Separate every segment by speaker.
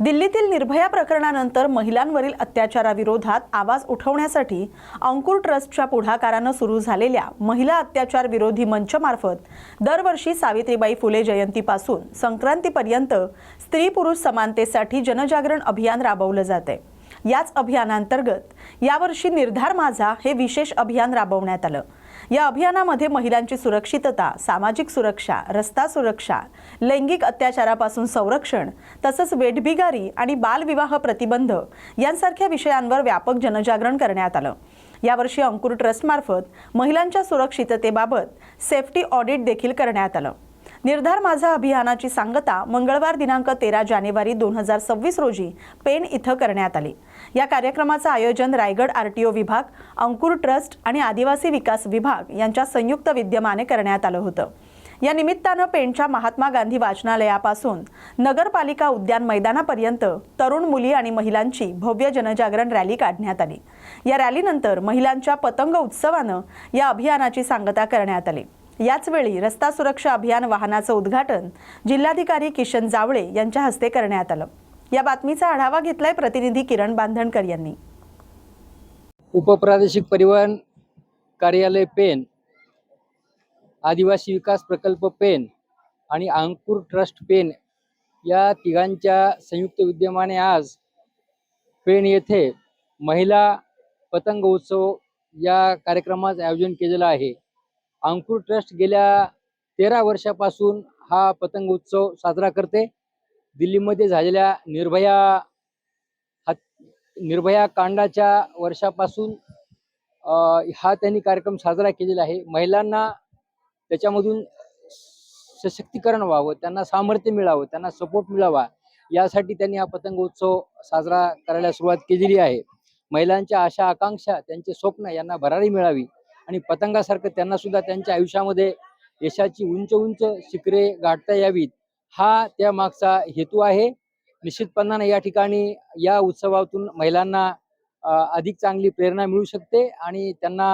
Speaker 1: दिल्लीतील निर्भया प्रकरणानंतर महिलांवरील अत्याचाराविरोधात आवाज उठवण्यासाठी अंकुर ट्रस्टच्या पुढाकारानं सुरू झालेल्या महिला अत्याचार विरोधी मंचमार्फत दरवर्षी सावित्रीबाई फुले जयंतीपासून संक्रांतीपर्यंत स्त्री पुरुष समानतेसाठी जनजागरण अभियान राबवलं जाते याच अभियानांतर्गत यावर्षी निर्धार माझा हे विशेष अभियान राबवण्यात आलं. या अभियानामध्ये महिलांची सुरक्षितता सामाजिक सुरक्षा रस्ता सुरक्षा लैंगिक अत्याचारापासून संरक्षण तसंच वेठबिगारी आणि बालविवाह प्रतिबंध यांसारख्या विषयांवर व्यापक जनजागरण करण्यात आलं. यावर्षी अंकुर ट्रस्टमार्फत महिलांच्या सुरक्षिततेबाबत सेफ्टी ऑडिट देखील करण्यात आलं. निर्धार माझा अभियानाची सांगता मंगळवार दिनांक तेरा जानेवारी दोन हजार सव्वीस रोजी पेण इथं करण्यात आली. या कार्यक्रमाचं आयोजन रायगड आरटीओ विभाग अंकुर ट्रस्ट आणि आदिवासी विकास विभाग यांच्या संयुक्त विद्यमाने करण्यात आलं होतं. या निमित्तानं पेणच्या महात्मा गांधी वाचनालयापासून नगरपालिका उद्यान मैदानापर्यंत तरुण मुली आणि महिलांची भव्य जनजागरण रॅली काढण्यात आली. या रॅलीनंतर महिलांच्या पतंग उत्सवानं या अभियानाची सांगता करण्यात आली. याचवेळी रस्ता सुरक्षा अभियान वाहनाचं उद्घाटन जिल्हाधिकारी किशन जावळे यांच्या हस्ते करण्यात आलं. या बातमीचा आढावा घेतलाय प्रतिनिधी किरण बांधणकर यांनी.
Speaker 2: उपप्रादेशिक परिवहन कार्यालय पेन आदिवासी विकास प्रकल्प पेन आणि अंकुर ट्रस्ट पेन या तिघांच्या संयुक्त विद्यमाने आज पेण येथे महिला पतंग उत्सव या कार्यक्रमाचं आयोजन केलेलं आहे. अंकुर ट्रस्ट गेल्या तेरा वर्षापासून हा पतंग उत्सव साजरा करते. दिल्लीमध्ये झालेल्या निर्भया हत निर्भया कांडाच्या वर्षापासून हा त्यांनी कार्यक्रम साजरा केलेला आहे. महिलांना त्याच्यामधून सशक्तीकरण व्हावं त्यांना सामर्थ्य मिळावं त्यांना सपोर्ट मिळावा यासाठी त्यांनी हा पतंग उत्सव साजरा करायला सुरुवात केलेली आहे. महिलांच्या आशा आकांक्षा त्यांचे स्वप्न यांना भरारी मिळावी आणि पतंगासारखं त्यांना सुद्धा त्यांच्या आयुष्यामध्ये यशाची उंच उंच शिखरे गाठता यावीत. हा त्या मागचा हेतू आहे. निश्चितपणाने या ठिकाणी या उत्सवातून महिलांना अधिक चांगली प्रेरणा मिळू शकते आणि त्यांना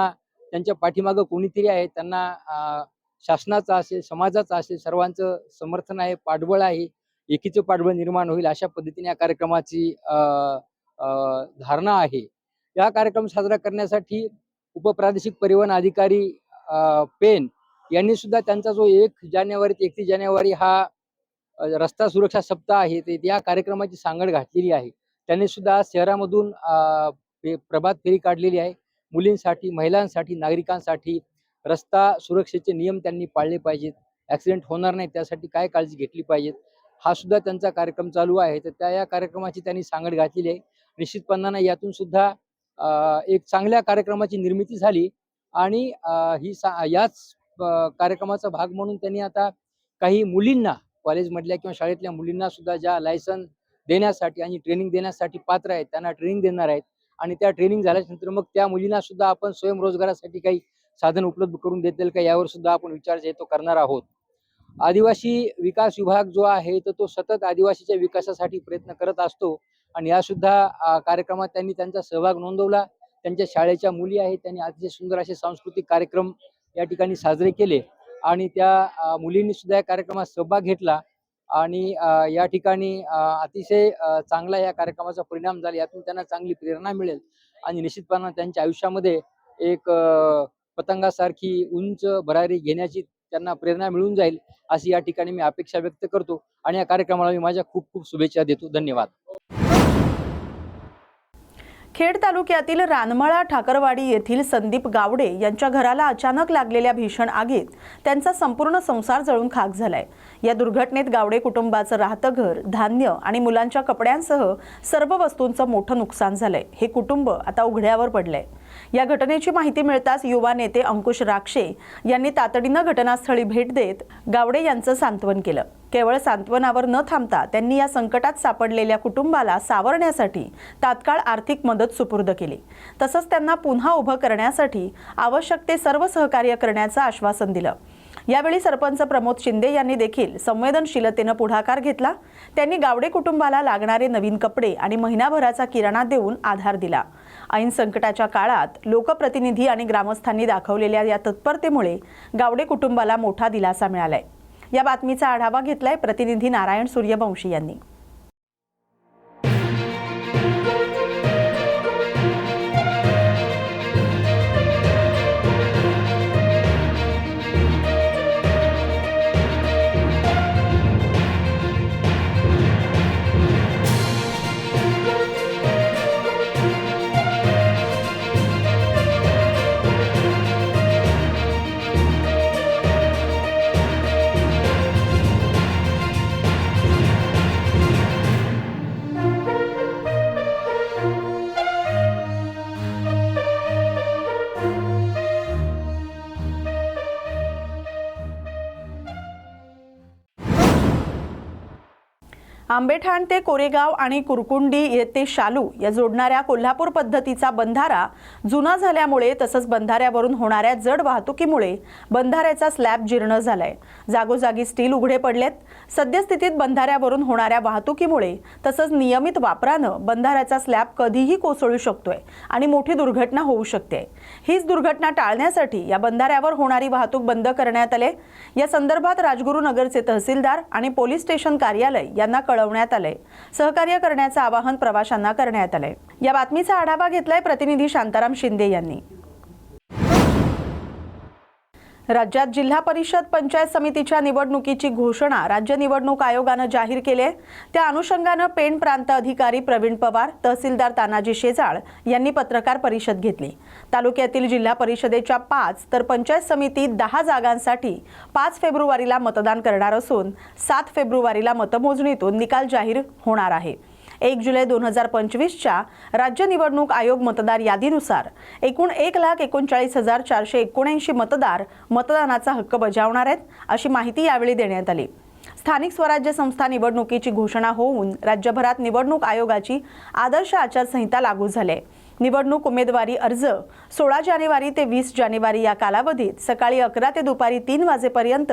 Speaker 2: त्यांच्या पाठीमागं कोणीतरी आहे त्यांना शासनाचा शासनाचं असेल समाजाचं असेल सर्वांचं समर्थन आहे पाठबळ आहे एकीचं पाठबळ निर्माण होईल अशा पद्धतीने या कार्यक्रमाची अ, धारणा आहे. या कार्यक्रम साजरा करण्यासाठी उपप्रादेशिक परिवहन अधिकारी अ, पेन यांनी सुद्धा त्यांचा जो एक जानेवारी ते एकतीस जानेवारी हा रस्ता सुरक्षा सप्ताह आहे ते या कार्यक्रमाची सांगड घातलेली आहे. त्यांनी सुद्धा शहरामधून प्रभात फेरी काढलेली आहे. मुलींसाठी महिलांसाठी नागरिकांसाठी रस्ता सुरक्षेचे नियम त्यांनी पाळले पाहिजेत. ॲक्सिडेंट होणार नाही त्यासाठी काय काळजी घेतली पाहिजेत? हा सुद्धा त्यांचा कार्यक्रम चालू आहे. तर त्या या कार्यक्रमाची त्यांनी सांगड घातलेली आहे. निश्चितपणाने यातून सुद्धा एक चांगल्या कार्यक्रमाची निर्मिती झाली आणि ही सा याच कार्यक्रमाचा भाग म्हणून त्यांनी आता काही मुलींना कॉलेजमधल्या किंवा शाळेतल्या मुलींना सुद्धा ज्या लायसन देण्यासाठी आणि ट्रेनिंग देण्यासाठी पात्र आहेत त्यांना ट्रेनिंग देणार आहेत. आणि त्या ट्रेनिंग झाल्यानंतर मग त्या मुलींना सुद्धा आपण स्वयंरोजगारासाठी काही साधन उपलब्ध करून देतील का यावर सुद्धा आपण विचार जे तो करणार आहोत. आदिवासी विकास विभाग जो आहे तर तो सतत आदिवासीच्या विकासासाठी प्रयत्न करत असतो. आणि या सुद्धा कार्यक्रमात त्यांनी त्यांचा सहभाग नोंदवला. त्यांच्या शाळेच्या मुली आहेत त्यांनी अतिशय सुंदर असे सांस्कृतिक कार्यक्रम या ठिकाणी साजरे केले. आणि त्या मुलींनी सुद्धा या कार्यक्रमात सहभाग घेतला. आणि या ठिकाणी अतिशय चांगला या कार्यक्रमाचा परिणाम झाला. यातून त्यांना चांगली प्रेरणा मिळेल. आणि निश्चितपणे त्यांच्या आयुष्यामध्ये एक पतंगासारखी उंच भरारी घेण्याची त्यांना प्रेरणा मिळून जाईल अशी या ठिकाणी मी अपेक्षा व्यक्त करतो. आणि या कार्यक्रमाला मी माझ्या खूप खूप शुभेच्छा देतो. धन्यवाद.
Speaker 1: खेड तालुक्यातील रानमळा ठाकरवाडी येथील संदीप गावडे यांच्या घराला अचानक लागलेल्या भीषण आगीत त्यांचा संपूर्ण संसार जळून खाक झालाय. या दुर्घटनेत गावडे कुटुंबाचं राहतं घर धान्य आणि मुलांच्या कपड्यांसह सर्व वस्तूंचं मोठं नुकसान झालंय. हे कुटुंब आता उघड्यावर पडलंय. या घटनेची माहिती मिळताच युवा नेते अंकुश राक्षे यांनी तातडीनं घटनास्थळी भेट देत गावडे यांचं सांत्वन केलं. केवळ सांत्वनावर न थांबता त्यांनी या संकटात सापडलेल्या कुटुंबाला सावरण्यासाठी तात्काळ आर्थिक मदत सुपूर्द केली. तसंच त्यांना पुन्हा उभं करण्यासाठी आवश्यक ते सर्व सहकार्य करण्याचं आश्वासन दिलं. यावेळी सरपंच प्रमोद शिंदे यांनी देखील संवेदनशीलतेनं पुढाकार घेतला. त्यांनी गावडे कुटुंबाला लागणारे नवीन कपडे आणि महिनाभराचा किराणा देऊन आधार दिला. ऐन संकटाच्या काळात लोकप्रतिनिधी आणि ग्रामस्थांनी दाखवलेल्या या तत्परतेमुळे गावडे कुटुंबाला मोठा दिलासा मिळालाय. या बातमीचा आढावा घेतलाय प्रतिनिधी नारायण सूर्यवंशी यांनी. आंबेठाण ते कोरेगाव आणि कुरकुंडी येथे शालू या जोडणाऱ्या कोल्हापूर पद्धतीचा बंधारा जुना झाल्यामुळे तसंच बंधाऱ्यावरून होणाऱ्या जड वाहतुकीमुळे बंधाऱ्याचा स्लॅब जीर्ण झालाय. जागोजागी स्टील उघडे पडलेत. सद्यस्थितीत बंधाऱ्यावरून होणाऱ्या वाहतुकीमुळे तसंच नियमित वापरानं बंधाऱ्याचा स्लॅब कधीही कोसळू शकतोय आणि मोठी दुर्घटना होऊ शकते. हीच दुर्घटना टाळण्यासाठी या बंधाऱ्यावर होणारी वाहतूक बंद करण्यात आले. या संदर्भात राजगुरुनगरचे तहसीलदार आणि पोलीस स्टेशन कार्यालय यांना वळवण्यात आलंय. सहकार्य करण्याचं आवाहन प्रवाशांना करण्यात आलंय. या बातमीचा आढावा घेतलाय प्रतिनिधी शांताराम शिंदे यांनी. राज्यात जिल्हा परिषद पंचायत समितीच्या निवडणुकीची घोषणा राज्य निवडणूक आयोगानं जाहीर केली आहे. त्या अनुषंगानं पेण प्रांत अधिकारी प्रवीण पवार तहसीलदार तानाजी शेजाळ यांनी पत्रकार परिषद घेतली. तालुक्यातील जिल्हा परिषदेच्या पाच तर पंचायत समिती दहा जागांसाठी पाच फेब्रुवारीला मतदान करणार असून सात फेब्रुवारीला मतमोजणीतून निकाल जाहीर होणार आहे. एक जुलै दोन हजार पंचवीसच्या राज्य निवडणूक आयोग मतदार यादीनुसार एकूण एक लाख एकोणचाळीस हजार चारशे एकोणऐंशी मतदार मतदानाचा हक्क बजावणार आहेत अशी माहिती यावेळी देण्यात आली. स्थानिक स्वराज्य संस्था निवडणुकीची घोषणा होऊन राज्यभरात निवडणूक आयोगाची आदर्श आचारसंहिता लागू झाली. आहे निवडणूक उमेदवारी अर्ज सोळा जानेवारी ते वीस जानेवारी या कालावधीत सकाळी अकरा ते दुपारी तीन वाजेपर्यंत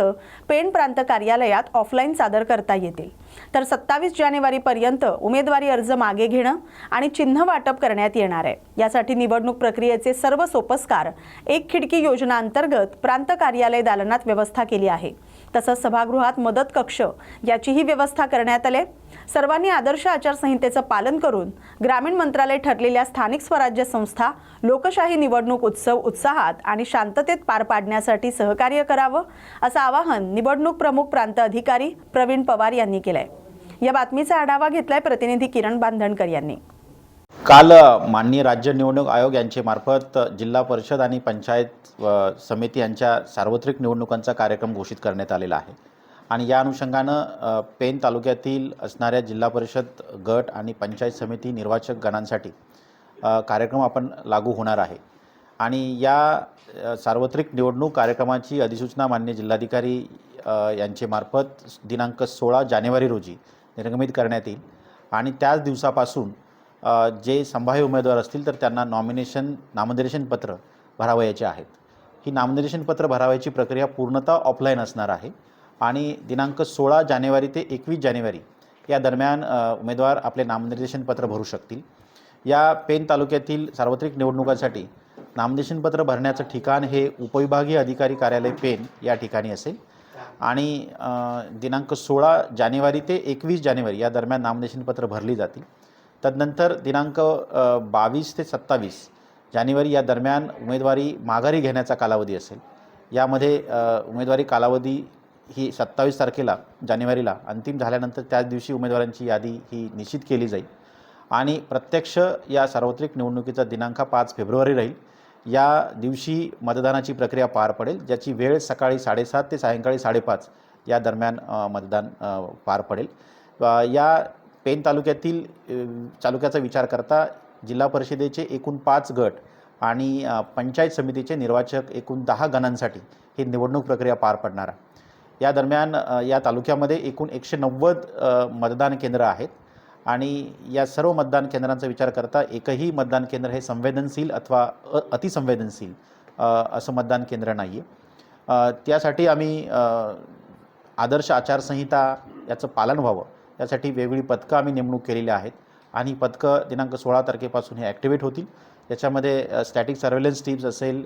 Speaker 1: पेण प्रांत कार्यालयात ऑफलाईन सादर करता येतील. तर सत्तावीस जानेवारीपर्यंत उमेदवारी अर्ज मागे घेणं आणि चिन्ह वाटप करण्यात येणार आहे. यासाठी निवडणूक प्रक्रियेचे सर्व सोपस्कार एक खिडकी योजना अंतर्गत प्रांत कार्यालय दालनात व्यवस्था केली आहे. तसंच सभागृहात मदत कक्ष याचीही व्यवस्था करण्यात आली सर्वांनी आदर्श आचारसंहितेचं पालन करून ग्रामीण मंत्रालय ठरलेल्या स्थानिक स्वराज्य संस्था लोकशाही निवडणूक उत्सव उत्साहात आणि शांततेत पार पाडण्यासाठी सहकार्य करावं असं आवाहन निवडणूक प्रमुख प्रांत अधिकारी प्रवीण पवार यांनी केलंय. या बातमीचा आढावा घेतलाय प्रतिनिधी किरण बांधणकर यांनी.
Speaker 3: काल माननीय राज्य निवडणूक आयोग यांचे मार्फत जिल्हा परिषद आणि पंचायत समिती यांच्या सार्वत्रिक निवडणुकांचा कार्यक्रम घोषित करण्यात आलेला आहे. आणि या अनुषंगानं पेन तालुक्यातील असणाऱ्या जिल्हा परिषद गट आणि पंचायत समिती निर्वाचक गणांसाठी कार्यक्रम आपण लागू होणार आहे. आणि या सार्वत्रिक निवडणूक कार्यक्रमाची अधिसूचना मान्य जिल्हाधिकारी यांचेमार्फत यांचे मार्फत दिनांक सोळा जानेवारी रोजी निर्गमित करण्यात येईल. आणि त्याच दिवसापासून जे संभाव्य उमेदवार असतील तर त्यांना नॉमिनेशन नामनिर्देशन पत्र भरावयाचे आहेत. ही नामनिर्देशन पत्र भरावयाची प्रक्रिया पूर्णतः ऑफलाईन असणार आहे. आणि दिनांक सोळा जानेवारी ते एकवीस जानेवारी या दरम्यान उमेदवार आपले नामनिर्देशन पत्र भरू शकतील. या पेन तालुक्यातील सार्वत्रिक निवडणुकांसाठी नामनिर्देशनपत्र भरण्याचं ठिकाण हे उपविभागीय अधिकारी कार्यालय पेन या ठिकाणी असेल. आणि दिनांक सोळा जानेवारी ते एकवीस जानेवारी या दरम्यान नामनिर्देशनपत्र भरली जातील. तदनंतर दिनांक बावीस ते सत्तावीस जानेवारी या दरम्यान उमेदवारी माघारी घेण्याचा कालावधी असेल. यामध्ये उमेदवारी कालावधी ही सत्तावीस तारखेला जानेवारीला अंतिम झाल्यानंतर त्याच दिवशी उमेदवारांची यादी ही निश्चित केली जाईल. आणि प्रत्यक्ष या सार्वत्रिक निवडणुकीचा दिनांक पाच फेब्रुवारी राहील. या दिवशी मतदानाची प्रक्रिया पार पडेल ज्याची वेळ सकाळी साडेसात ते सायंकाळी साडेपाच या दरम्यान मतदान पार पडेल. या पेन तालुक्यातील तालुक्याचा विचार करता जिल्हा परिषदेचे एकूण पाच गट आणि पंचायत समितीचे निर्वाचक एकूण दहा गणांसाठी ही निवडणूक प्रक्रिया पार पडणार आहे. या दरम्यान या तालुक्यामध्ये एकूण एकशे नव्वद मतदान केंद्र आहेत. आणि या सर्व मतदान केंद्रांचा विचार करता एकही मतदान केंद्र हे संवेदनशील अथवा अ अतिसंवेदनशील असं मतदान केंद्र नाही आहे त्यासाठी आम्ही आदर्श आचारसंहिता याचं पालन व्हावं. यासाठी वेगवेगळी पथकं आम्ही नेमणूक केलेली आहेत. आणि पथकं दिनांक सोळा तारखेपासून हे ॲक्टिवेट होतील. त्याच्यामध्ये स्टॅटिक सर्वेलन्स टीम्स असेल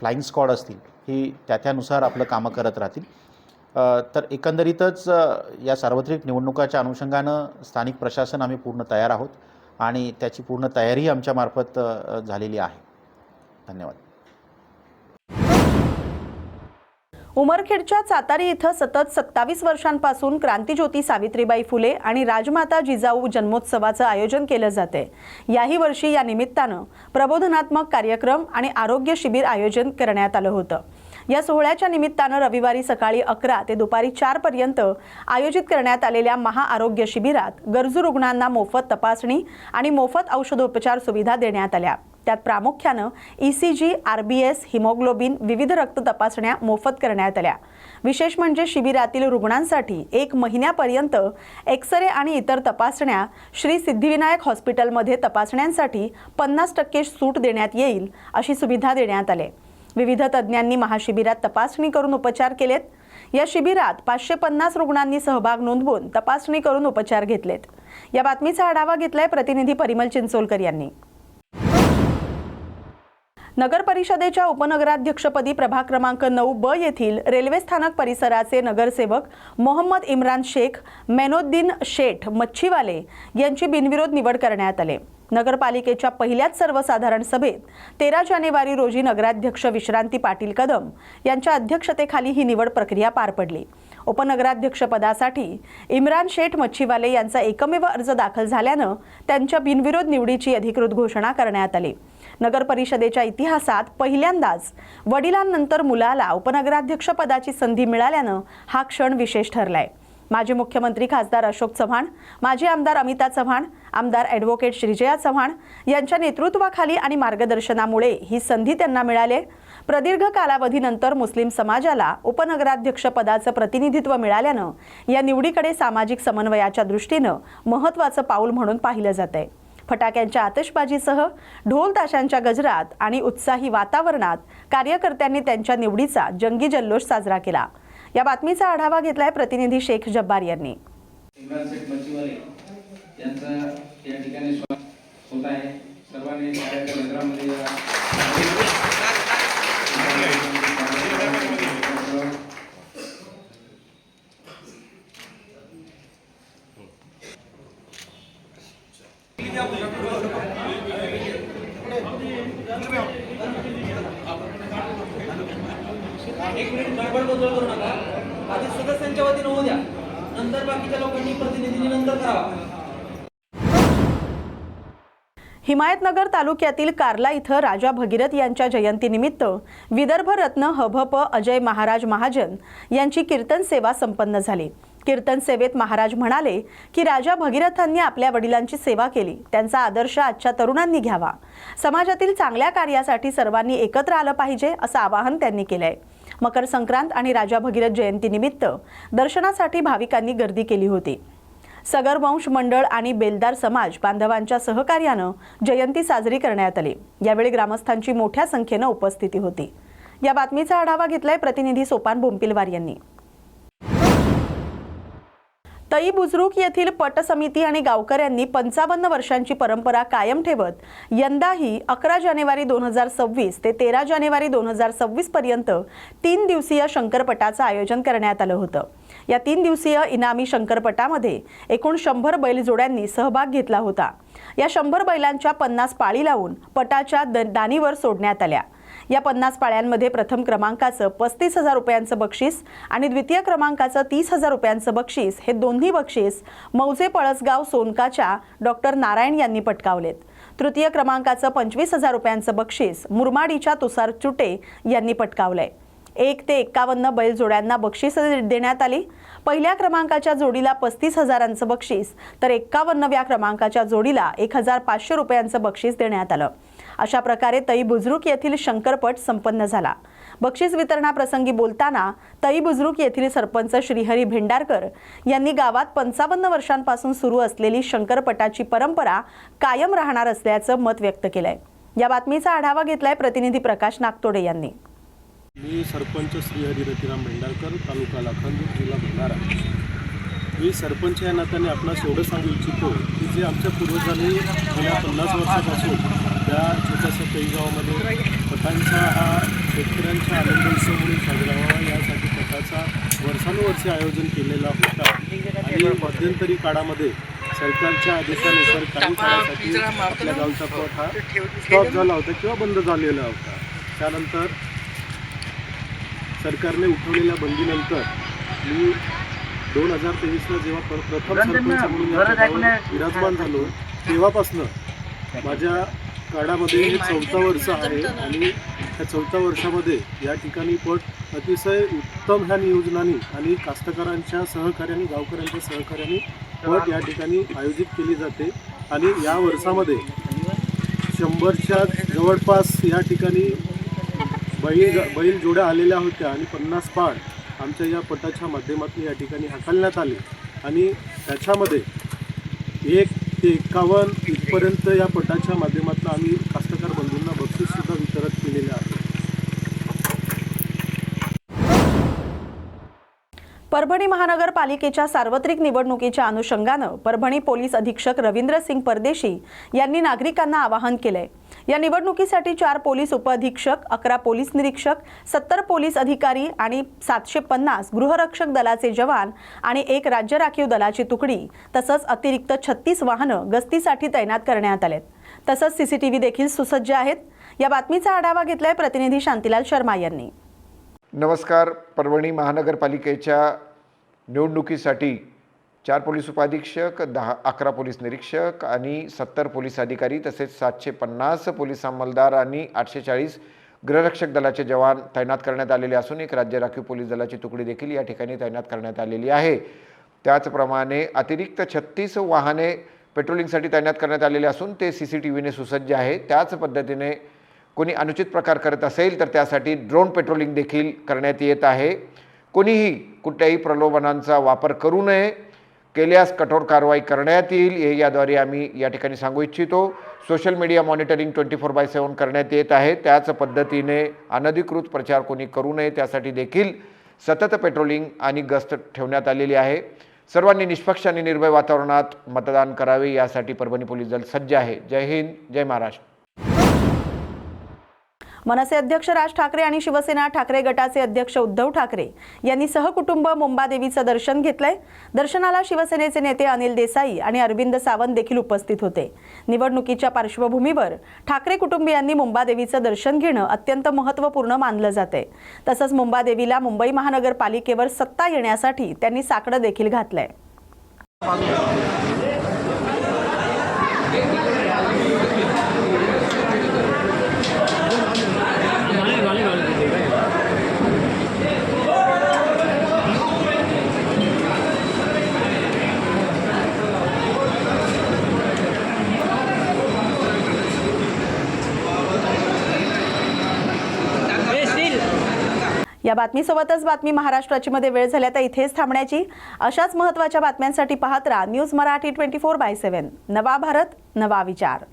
Speaker 3: फ्लाईंग स्क्वॉड असतील ही त्या त्यानुसार आपलं कामं करत राहतील. तर एकंदरीतच या सार्वत्रिक निवडणुकाच्या अनुषंगानं स्थानिक प्रशासन आम्ही पूर्ण तयार आहोत आणि त्याची पूर्ण तयारी आमच्यामार्फत झालेली आहे. धन्यवाद.
Speaker 1: उमरखेडच्या चातारी इथं सतत सत्तावीस वर्षांपासून क्रांतीज्योती सावित्रीबाई फुले आणि राजमाता जिजाऊ जन्मोत्सवाचं आयोजन केलं जाते. याही वर्षी या निमित्तानं प्रबोधनात्मक कार्यक्रम आणि आरोग्य शिबिर आयोजन करण्यात आलं होतं. या सोहळ्याच्या निमित्तानं रविवारी सकाळी अकरा ते दुपारी चार पर्यंत आयोजित करण्यात आलेल्या महाआरोग्य शिबिरात गरजू रुग्णांना मोफत तपासणी आणि मोफत औषधोपचार सुविधा देण्यात आल्या. त्यात प्रामुख्यानं E C G R B S haemoglobin विविध रक्त तपासण्या मोफत करण्यात आल्या. विशेष म्हणजे शिबिरातील रुग्णांसाठी एक महिन्यापर्यंत एक्सरे आणि इतर तपासण्या श्री सिद्धिविनायक हॉस्पिटलमध्ये तपासण्यांसाठी पन्नास टक्के सूट देण्यात येईल अशी सुविधा देण्यात आली. विविध तज्ज्ञांनी महाशिबिरात तपासणी करून उपचार केलेत. या शिबिरात पाचशे पन्नास रुग्णांनी सहभाग नोंदवून तपासणी करून उपचार घेतलेत. या बातमीचा आढावा घेतलाय प्रतिनिधी परिमल चिंचोलकर यांनी. नगर परिषदेच्या उपनगराध्यक्षपदी प्रभाग क्रमांक नऊ ब येथील रेल्वे स्थानक परिसराचे नगरसेवक मोहम्मद इम्रान शेख मेनोद्दीन शेठ मच्छीवाले यांची बिनविरोध निवड करण्यात आले. नगरपालिकेच्या पहिल्याच सर्वसाधारण सभेत तेरा जानेवारी रोजी नगराध्यक्ष विश्रांती पाटील कदम यांच्या अध्यक्षतेखाली ही निवड प्रक्रिया पार पडली. उपनगराध्यक्षपदासाठी इम्रान शेठ मच्छीवाले यांचा एकमेव अर्ज दाखल झाल्यानं त्यांच्या बिनविरोध निवडीची अधिकृत घोषणा करण्यात आली. नगर परिषदेच्या इतिहासात पहिल्यांदाच वडिलांनंतर मुलाला उपनगराध्यक्षपदाची संधी मिळाल्यानं हा क्षण विशेष ठरलाय. माजी मुख्यमंत्री खासदार अशोक चव्हाण माजी आमदार अमिता चव्हाण आमदार ॲडव्होकेट श्रीजया चव्हाण यांच्या नेतृत्वाखाली आणि मार्गदर्शनामुळे ही संधी त्यांना मिळाली प्रदीर्घ कालावधीनंतर मुस्लिम समाजाला उपनगराध्यक्ष पदाचं प्रतिनिधित्व मिळाल्यानं या निवडीकडे सामाजिक समन्वयाच्या दृष्टीनं महत्त्वाचं पाऊल म्हणून पाहिलं जात आहे. फटाक्यांच्या आतषबाजीसह ढोल ताशांच्या गजरात आणि उत्साही वातावरणात कार्यकर्त्यांनी त्यांच्या निवडीचा जंगी जल्लोष साजरा केला. या बातमीचा आढावा घेतलाय प्रतिनिधी शेख जब्बार यांनी.
Speaker 4: इम्रान शेख मच्छीवाले यांचा या ठिकाणी स्वा- होत आहे. सर्वांनी सगळ्याच्या नजरामध्ये या
Speaker 5: एक मिनिट गडबड गोंधळ करू नका. आधी सदस्यांच्या वतीनं होऊ द्या. नंतर बाकीच्या लोकांनी प्रतिनिधींनी नंतर करावा.
Speaker 1: हिमायतनगर तालुक्यातील कार्ला इथं राजा भगीरथ यांच्या जयंतीनिमित्त विदर्भ रत्न हभप अजय महाराज महाजन यांची कीर्तन सेवा संपन्न झाली. कीर्तन सेवेत महाराज म्हणाले की राजा भगीरथांनी आपल्या वडिलांची सेवा केली. त्यांचा आदर्श आजच्या तरुणांनी घ्यावा. समाजातील चांगल्या कार्यासाठी सर्वांनी एकत्र आलं पाहिजे असं आवाहन त्यांनी केलंय. मकर संक्रांत आणि राजा भगीरथ जयंतीनिमित्त दर्शनासाठी भाविकांनी गर्दी केली होती. सगर वंश मंडळ आणि बेलदार समाज बांधवांच्या सहकार्यानं जयंती साजरी करण्यात आली. यावेळी ग्रामस्थांची मोठ्या संख्येनं उपस्थिती होती. या बातमीचा आढावा घेतलाय प्रतिनिधी सोपान बोंपिलवार यांनी. तई बुजरुक येथील पट समिती आणि गावकऱ्यांनी पंचावन्न वर्षांची परंपरा कायम ठेवत यंदाही अकरा जानेवारी दोन हजार सव्वीस ते तेरा जानेवारी दोन हजार सव्वीस पर्यंत तीन दिवसीय शंकरपटाचं आयोजन करण्यात आलं होतं. या तीन दिवसीय इनामी शंकरपटामध्ये एकूण शंभर बैलजोड्यांनी सहभाग घेतला होता. या शंभर बैलांच्या पन्नास पाळी लावून पटाच्या द- दानीवर सोडण्यात आल्या. या पन्नास पाळ्यांमध्ये प्रथम क्रमांकाचं पस्तीस हजार रुपयांचं बक्षीस आणि द्वितीय क्रमांकाचं तीस हजार रुपयांचं बक्षीस हे दोन्ही बक्षीस मौजे पळसगाव सोनकाच्या डॉक्टर नारायण यांनी पटकावलेत. तृतीय क्रमांकाचं पंचवीस हजार रुपयांचं बक्षीस मुरमाडीच्या तुषार चुटे यांनी पटकावलंय. एक ते एक्कावन्न बैलजोड्यांना बक्षीस देण्यात आली. पहिल्या क्रमांकाच्या जोडीला पस्तीस हजारांचं बक्षीस तर एक्कावन्नव्या क्रमांकाच्या जोडीला एक हजार पाचशे रुपयांचं बक्षीस देण्यात आलं. अशा प्रकारे तई बुजरुक येथील शंकरपट संपन्न झाला. बक्षीस वितरणाप्रसंगी बोलताना तई बुजरुक येथील सरपंच श्रीहरी भेंडारकर यांनी गावात पंचावन्न वर्षांपासून सुरू असलेली शंकरपटाची परंपरा कायम राहणार असल्याचं मत व्यक्त केलंय. या बातमीचा आढावा घेतलाय प्रतिनिधी प्रकाश नागतोडे यांनी.
Speaker 6: मी सरपंच श्रीहरी रतिराम भेंडारकर तालुका लाखांदूर जिल्हा भंडारा. मी सरपंच या नात्याने आपणास एवढं सांगू इच्छितो की जे आमच्या पूर्वजांनी गेल्या पन्नास वर्षापासून त्या छोट्याशा गावामध्ये पटांचा हा शेतकऱ्यांचा आनंद उत्सव म्हणून साजरा व्हावा. यासाठी पटाचा वर्षानुवर्षे आयोजन केलेला होता. आणि मध्यंतरी काळामध्ये सरकारच्या आदेशानुसार काही काळासाठी आपल्या गावचा पट हा स्टॉप झाला होता किंवा बंद झालेला होता. त्यानंतर सरकारने उठवलेल्या बंदीनंतर मी दोन हजार तेवीसला जेव्हा पर- प्रथम सरपंच म्हणून विराजमान झालो तेव्हापासनं माझ्या काळामध्ये हे चौथा वर्ष आहे आणि त्या चौथ्या वर्षामध्ये या ठिकाणी पट अतिशय उत्तम ह्या नियोजनाने आणि कास्तकारांच्या सहकार्याने गावकऱ्यांच्या सहकार्याने पट या ठिकाणी आयोजित केली जाते. आणि या वर्षामध्ये शंभरच्या जवळपास या ठिकाणी बैल बैल जोड्या आलेल्या होत्या आणि पन्नास पाड आमच्या या पटाच्या माध्यमातून या ठिकाणी हाकलण्यात आले. आणि त्याच्यामध्ये एक ते एकावन्न इथपर्यंत या पटाच्या माध्यमातून आम्ही कास्तकार बंधूंना बक्षीससुद्धा वितरित केलेले
Speaker 1: परभणी महानगरपालिकेच्या सार्वत्रिक निवडणुकीच्या अनुषंगानं परभणी पोलीस अधीक्षक रवींद्र सिंग परदेशी यांनी नागरिकांना आवाहन केलंय. या निवडणुकीसाठी चार पोलीस उपअधीक्षक अकरा पोलीस निरीक्षक सत्तर पोलीस अधिकारी आणि सातशे पन्नास गृहरक्षक दलाचे जवान आणि एक राज्य राखीव दलाची तुकडी तसंच अतिरिक्त छत्तीस वाहनं गस्तीसाठी तैनात करण्यात आलेत. तसंच सीसीटीव्ही देखील सुसज्ज आहेत. या बातमीचा आढावा घेतलाय प्रतिनिधी शांतीलाल शर्मा यांनी.
Speaker 7: नमस्कार परभणी महानगरपालिकेच्या निवडणुकीसाठी चार पोलीस उपाधीक्षक दहा अकरा पोलीस निरीक्षक आणि सत्तर पोलीस अधिकारी तसेच सातशे पन्नास पोलीस अंमलदार आणि आठशे चाळीस गृहरक्षक दलाचे जवान तैनात करण्यात आलेले असून एक राज्य राखीव पोलीस दलाची तुकडी देखील या ठिकाणी तैनात करण्यात आलेली आहे. त्याचप्रमाणे अतिरिक्त छत्तीस वाहने पेट्रोलिंगसाठी तैनात करण्यात आलेले असून ते सी सी टी व्हीने सुसज्ज आहे. त्याच पद्धतीने कोणी अनुचित प्रकार करत असेल तर त्यासाठी ड्रोन पेट्रोलिंग देखील करण्यात येत आहे. कोणीही कुठल्याही प्रलोभनांचा वापर करू नये. केल्यास कठोर कारवाई करण्यात येईल. हे याद्वारे आम्ही या ठिकाणी सांगू इच्छितो. Social media monitoring twenty four by seven करण्यात येत आहे. त्याच पद्धतीने अनधिकृत प्रचार कोणी करू नये. त्यासाठी देखील सतत पेट्रोलिंग आणि गस्त ठेवण्यात आलेली आहे. सर्वांनी निष्पक्ष आणि निर्भय वातावरणात मतदान करावे. यासाठी परभणी पोलीस दल सज्ज आहे. जय हिंद. जय महाराष्ट्र.
Speaker 1: मनसे अध्यक्ष राज ठाकरे आणि शिवसेना ठाकरे गटाचे अध्यक्ष उद्धव ठाकरे यांनी सहकुटुंब मुंबादेवीचं दर्शन घेतलंय. दर्शनाला शिवसेनेचे नेते अनिल देसाई आणि अरविंद सावंत देखील उपस्थित होते. निवडणुकीच्या पार्श्वभूमीवर ठाकरे कुटुंबियांनी मुंबादेवीचं दर्शन घेणं अत्यंत महत्त्वपूर्ण मानलं जाते तसंच मुंबादेवीला मुंबई महानगरपालिकेवर सत्ता येण्यासाठी त्यांनी साकडं देखील घातलंय. या बातमीसोबतच बातमी महाराष्ट्राची मध्ये वेळ झाल्या तर इथेच थांबण्याची. अशाच महत्त्वाच्या बातम्यांसाठी पाहत राहा news Marathi twenty four by seven. नवा भारत नवा विचार.